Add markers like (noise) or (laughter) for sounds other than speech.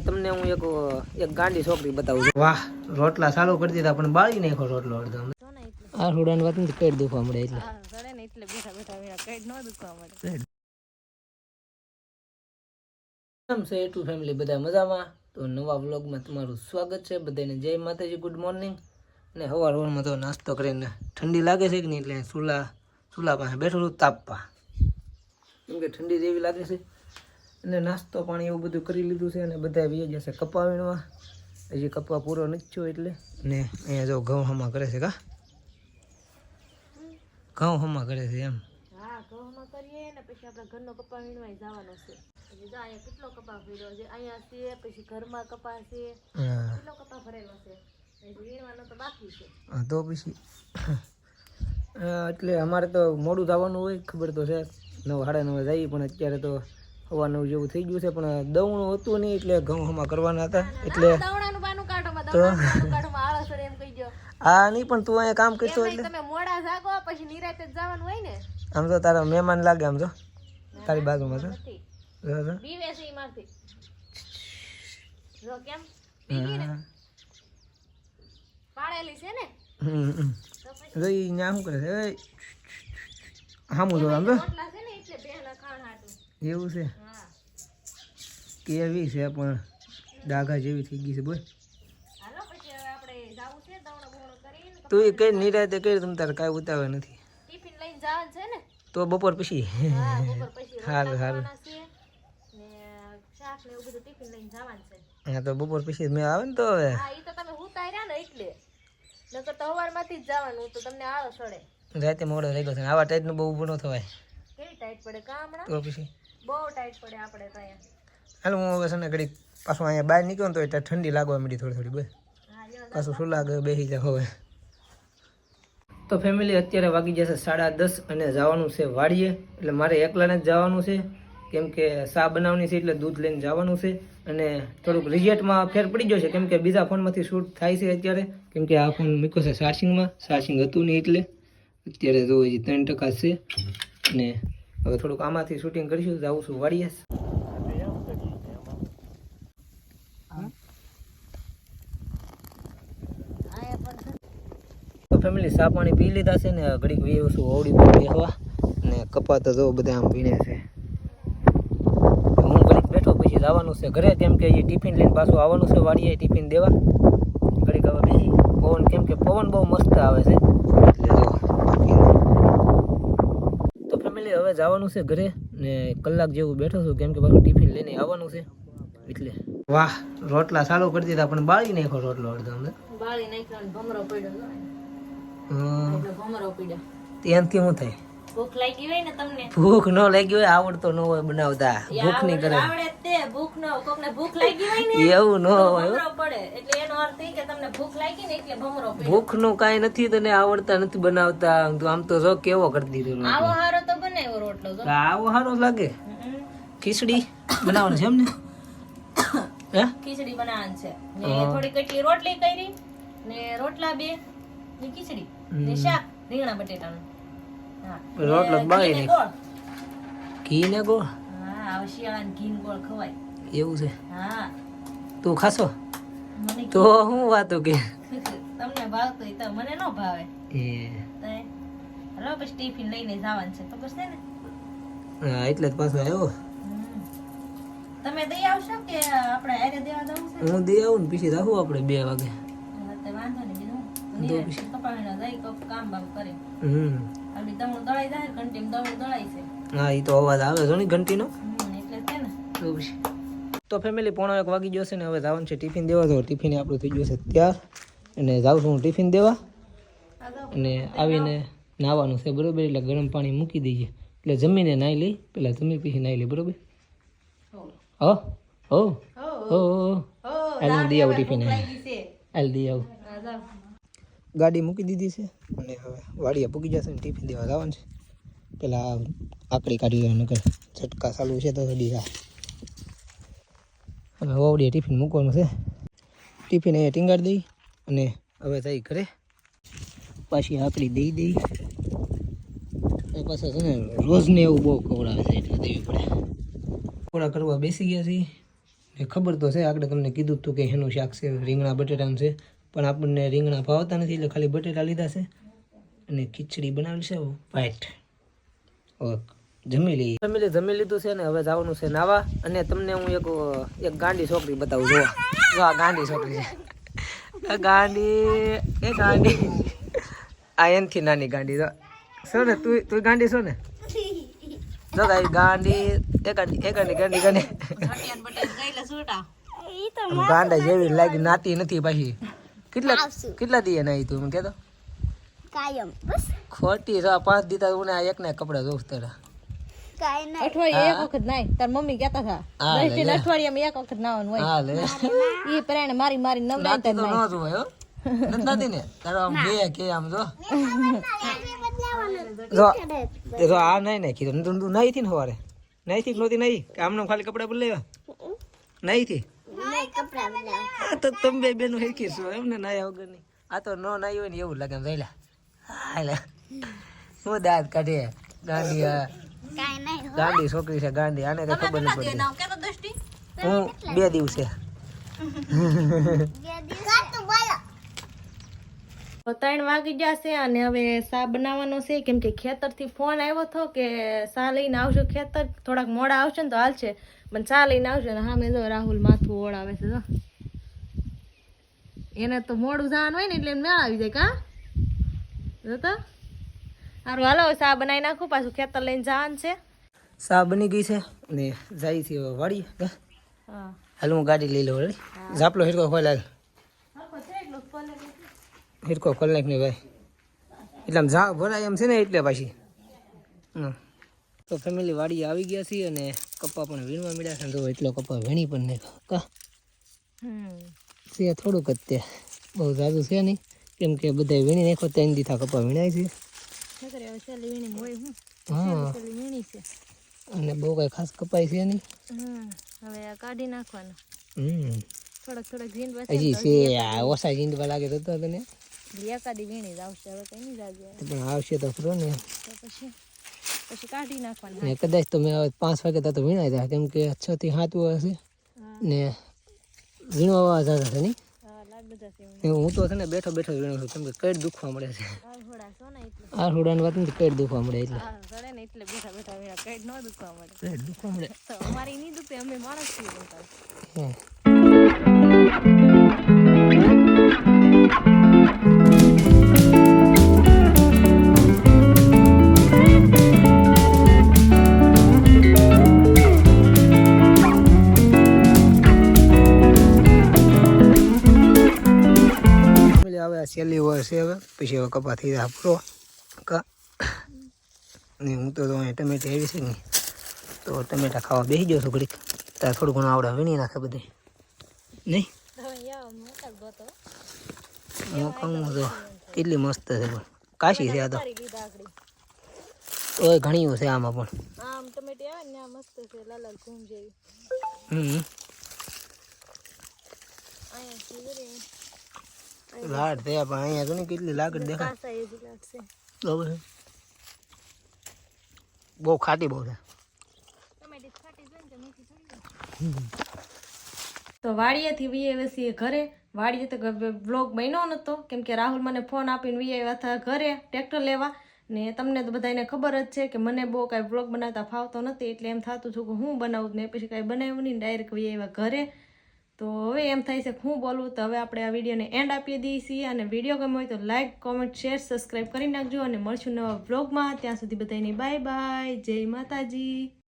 તમને હું એક એક ગાંડી છોકરી બતાવું છું. વાહ રોટલા ચાલુ કરી દીધા પણ બાળી નાખો રોટલો અડધો. આ રોડાની વાત નથી કઈ દુખવા મળે એટલે. કેમ છે એટલું ફેમિલી બધા મજામાં? તો નવા વ્લોગમાં તમારું સ્વાગત છે. બધાને જય માતાજી ગુડ મોર્નિંગ અને સવાર સવારમાં તો નાસ્તો કરીને ઠંડી લાગે છે કે નહીં એટલે ચૂલા ચૂલા પાસે બેઠું તાપવા. કેમ કે ઠંડી જેવી લાગે છે? અને નાસ્તો પાણી એવું બધું કરી લીધું છે અને બધા વી જશે કપા વીણવા. હજી કપા પૂરો નથી થયો એટલે. ને અહીંયા જો ઘઉં હમા કરે છે કા? ઘઉં હમા કરે છે એમ. તો હા, પછી એટલે અમારે તો મોડું થવાનું હોય ખબર તો છે. નવ સાડા નવે જઈએ પણ અત્યારે તો હવા જેવું થઈ ગયું છે પણ દવણું હતું નહીં એટલે ઘઉં હમા કરવાના હતા. એટલે આ નહીં પણ તું અહીંયા કામ કરતો એટલે મોડા જાગો પછી નિરાતે જ જવાનું હોય ને. આમ તો તારા મહેમાન લાગે આમ તો. તારી બાજુમાં તો. હા. શું કરે છે? હામું જો આમ તો. ને એવું છે? કેવી છે પણ ડાઘા જેવી થઈ ગઈ છે બોલ. તું એ કઈ નિરાતે કઈ તમ તારે કાંઈ ઉતાવે નથી. ટિફિન લઈને જવાનું છે ને? તો બપોર પછી. હા બપોર પછી સારું સારું ને ને હા તો બપોર પછી મેં આવે ને તો હવે. હા ઈ તો તમે હુતાઈ રહ્યા ને એટલે. નકર તો સવારમાંથી જ જવાનું તો તમને આળસ ચડે રાતે મોડો રહી ગયો છે આવા આવા ટાઈટનું બહુ ઊભો ન થવાય. ટાઈટ તો પછી. બહુ ટાઈટ પડે આપણે તો અહીંયા. હાલ હું હવે છે ને ઘડીક પાછું અહીંયા બહાર નીકળો ને તો એટલે ઠંડી લાગવા માંડી થોડી થોડી બસ પાછું શું લાગે બેસી જાય હવે. તો ફેમિલી અત્યારે વાગી જશે સાડા દસ અને જવાનું છે વાડીએ એટલે મારે એકલાને જ જવાનું છે. કેમ કે ચા બનાવવાની છે એટલે દૂધ લઈને જવાનું છે અને થોડુંક રિઝલ્ટમાં ફેર પડી ગયો છે. કેમ કે બીજા ફોનમાંથી શૂટ થાય છે અત્યારે. કેમ કે આ ફોન મૂક્યો છે ચાર્જિંગમાં ચાર્જિંગ હતું નહીં એટલે. અત્યારે જો હજી ત્રણ ટકા છે. અને હવે થોડુંક આમાંથી શૂટિંગ કરીશું જાઉં છું વાડીએસ ફેમિલી સા પાણી પી લીધા છે ને, ઘડીક વીર છું ઓવડી પર બેસવા ને કપા તો જો બધા આમ પીને છે. હું ઘડીક બેઠો પછી જવાનું છે ઘરે, કેમ કે ટિફિન લઈને પાછું આવવાનું છે વાડીએ ટિફિન દેવા. ઘડીક હવે બેસી પવન કેમ કે પવન બહુ મસ્ત આવે છે એટલે જો તો ફેમિલી હવે જવાનું છે ઘરે ને કલાક જેવું બેઠો છું કેમ કે પાછું ટિફિન લઈને આવવાનું છે. એટલે વાહ રોટલા ચાલુ કરી દીધા પણ બાળી નાખો રોટલો અડધો અમને બાળી નાખ્યો ને ભમરો પડ્યો ભમરો પડ્યો. ત્યાંથી શું થાય? ભૂખ લાગી હોય ને તમને? ભૂખ ન લાગી હોય આવડતો ન હોય બનાવતા. ભૂખની કરે આવડે તે ભૂખ ન કોકને ભૂખ લાગી હોય ને એવું ન હોય પડે. એટલે એનો અર્થ એ કે તમને ભૂખ લાગી ને એટલે ભમરો પડે. ભૂખનું કાઈ નથી તને આવડતા નથી બનાવતા. તું આમ તો જો કેવો કરી દીધો આવો હારો તો બનાવ્યો રોટલો તો. આવો હારો લાગે. ખીચડી બનાવવાનું છે એમ ને? (coughs) હે? ખીચડી બનાવવાની છે. ને થોડી કટલી રોટલી કરી ને રોટલા બે ને ખીચડી ને શાક રીંગણા બટેટાનું. રોટલો બાળી ને ઘી ને ગોળ? એવું છે? હા. તું ખાશો? તો હું વાતો કે? તમને ભાવતો તો મને ન ભાવે. એ. પછી ટિફિન લઈને જવાનું છે. ખબર છે ને? હા એટલે જ પાછો આવ્યો. તમે દઈ આવશો કે આપણે આરે દેવા જવું છે? હું દઈ આવું ને પછી રાખું આપણે બે વાગે. વાંધો નહીં બીજું. કપાવીને જઈ કામ બામ કરે. હમ. આપણી દમણ દળાઈ જાય ઘંટી દમણ દળાઈ છે. હા એ તો અવાજ આવે છે ને ઘંટીનો? એટલે છે ને. તો ફેમિલી પોણો એક વાગી ગયો છે ને હવે જવાનું છે ટિફિન દેવા તો ટિફિન આપણું થઈ ગયું છે ત્યાર અને જાઉં છું હું ટિફિન દેવા. અને આવીને નાહવાનું છે બરાબર? એટલે ગરમ પાણી મૂકી દઈએ. એટલે જમીને નાહી લઈ પેલા જમી પછી નાહી લઈ બરોબર? હો હો. હો. હો હાલ દઈ આવું ટિફિન હાલ દઈ આવું. ગાડી મૂકી દીધી છે. અને હવે વાડીએ પૂગી જશે ને ટિફિન દેવા જવાનું છે. પેલા આકડી કાઢી નગર ઝટકા ચાલુ છે તો હડી અને વાવડીએ ટિફિન મૂકવાનું છે. ટિફિન અહીંયા ટીંગાડી દઈ અને હવે જઈ ઘરે. પાછી આકડી દઈ દઈ. પાછા છે ને રોજને એવું બહુ ખવડાવે છે એટલે દેવી પડે. પૂરા કરવા બેસી ગયા છીએ. ને ખબર તો છે, આગળ તમને કીધું હતું કે એનું શાક છે, રીંગણા, બટેટાનું છે. પણ આપણને રીંગણા ભાવતા નથી એટલે ખાલી બટેટા લીધા છે અને ખીચડી બનાવેલી છે વ્હાઈટ ઓકે જમી લઈએ. જમી જમી લીધું છે ને હવે જવાનું છે નાવા અને તમને હું એક એક ગાંડી છોકરી બતાવું જો આ ગાંડી છોકરી છે. આ ગાંડી એ ગાંડી. આ એનથી નાની ગાંડી જો. છો ને તું તું ગાંડી છો ને? જો ગાઈ ગાંડી એ ગાંડી એ ગાંડી ગાંડી ગાંડી. ગાંડા જેવી લાગી નાતી નથી પાછી. કેટલા કેટલા દીએ નાઈ તું મને કહેતો કાયમ બસ. ખોટી રા પાંચ દીતા હું આ એકને કપડા જોઉં તારા અઠવાડિયે એક વખત નાય. તાર મમ્મી કહેતા હતા. લે. અઠવાડિયામાં એક વખત નાવાનું હોય. હા લે. ઈ પ્રાણે મારી મારી નવરાય તો ન જોવાય નથી ને તારો આમ બે કે આમ જો. જો. આ નહીં નાખી કીધું નહીં થી ને સવારે નહીં થી નહોતી નહીં કે આમને ખાલી કપડા બદલાવ્યા નહીં થી આ તો તમે બે બેનું હેકી છો એમ ને નાયા વગર નહીં આ તો ન નાયો હોય ને એવું લાગે વેલા રહેલા હાલે હું દાંત કાઢે? ગાંડી આ. કાઈ ગાંડી છોકરી છે ગાંડી આને કઈ ખબર નહીં પડતી હું બે દિવસે. તો ત્રણ વાગી જશે અને હવે સા બનાવવાનો છે. કેમ કે ખેતરથી ફોન આવ્યો હતો કે સા લઈને આવજો ખેતર. થોડાક મોડા આવશે ને તો હાલશે. પણ ચા લઈને આવજો ને મેં જો રાહુલ માથું ઓળાવે છે તો એને તો મોડું જવાનું હોય ને એટલે એને મેળ આવી જાય કા? જોતા? સારું હાલો સા બનાવી નાખું. પાછું ખેતર લઈને જવાનું છે. સા બની ગઈ છે ને જાય છે વાળી હા? હાલ હું ગાડી લઈ લઉં ઝાપલો હિરકો હાલ હિરકો ખોલ નાખ ને ભાઈ. એટલે આમ ઝા ભરાય એમ છે ને એટલે પાછી. તો ફેમિલી વાડી આવી ગયા છીએ અને કપ્પા પણ વીણવા મળ્યા છે તો એટલો કપ્પા વીણી પણ નાખ્યો. કા? હમ. છે થોડુંક જ તે. બહુ ઝાઝું છે નહીં. કેમ કે બધા વીણી નાખો ત્રણ દીથા કપ્પા વીણાય છે. હું. છે. અને બહુ કઈ ખાસ કપાય છે નહીં. હવે આ કાઢી નાખવાનું. હમ. થોડાક થોડાક જીંદવા હજી છે ઓછા જીંદવા લાગે તો તને. એકાદી વીણી જ આવશે. હવે કઈ નહીં પણ આવશે તો ખરો ને. તો પછી પછી કાઢી નાખવાનું ને કદાચ તો મેં હવે પાંચ વાગે તો વીણાઈ જાય કેમ કે છ થી સાત હશે. ને વીણવા જતા છે નહીં હા તો છે ને બેઠો બેઠો વીણું છું. કેમ કે કઈ દુખવા મળે છે. આ ને વાત નથી કઈ દુખવા મળે એટલે. એટલે બેઠા બેઠા વીણા. કઈ ન દુખવા મળે. કઈ દુખવા મળે. અમારી નહીં દુખે અમે માણસ છીએ પછી હવે કપાથી પૂરો કા. ને હું તો ટમેટા આવી છે ને તો ટમેટા ખાવા બેસી ગયો છું ઘડીક. ત્યાં થોડું ઘણું આવડે વીણી નાખે બધે. નહીં? મોકામાં તો કેટલી મસ્ત છે પણ. કાશી છે આ તો. ઘણી છે આમાં પણ. આમ ટમેટી આવે ને મસ્ત છે લાલ ઘૂમ જેવી. હમ. અહીંયા લાડ થયા પણ અહીંયા ઘણી કેટલી લાગડ દેખાય. બરાબર છે બહુ ખાટી બહુ છે. તો વાડીએથી વી આવ્યા છીએ ઘરે. વાડીએ તો બ્લોગ બન્યો નહોતો કેમ કે રાહુલ મને ફોન આપીને વી આવ્યા હતા ઘરે ટ્રેક્ટર લેવા. ને તમને તો બધાને ખબર જ છે કે મને બહુ કાંઈ બ્લોગ બનાવતા ફાવતો નથી. એટલે એમ થતું હતું કે હું બનાવું ને પછી કાંઈ બનાવ્યું નહીં ડાયરેક્ટ વી આવ્યા ઘરે. તો હવે એમ થાય છે હું બોલું તો હવે આપણે આ વિડીયોને એન્ડ આપી દઈએ છીએ અને વીડિયો ગમ્યો હોય તો લાઇક કોમેન્ટ શેર સબસ્ક્રાઈબ કરી નાખજો અને મળશું નવા બ્લોગમાં ત્યાં સુધી બધાને બાય બાય જય માતાજી.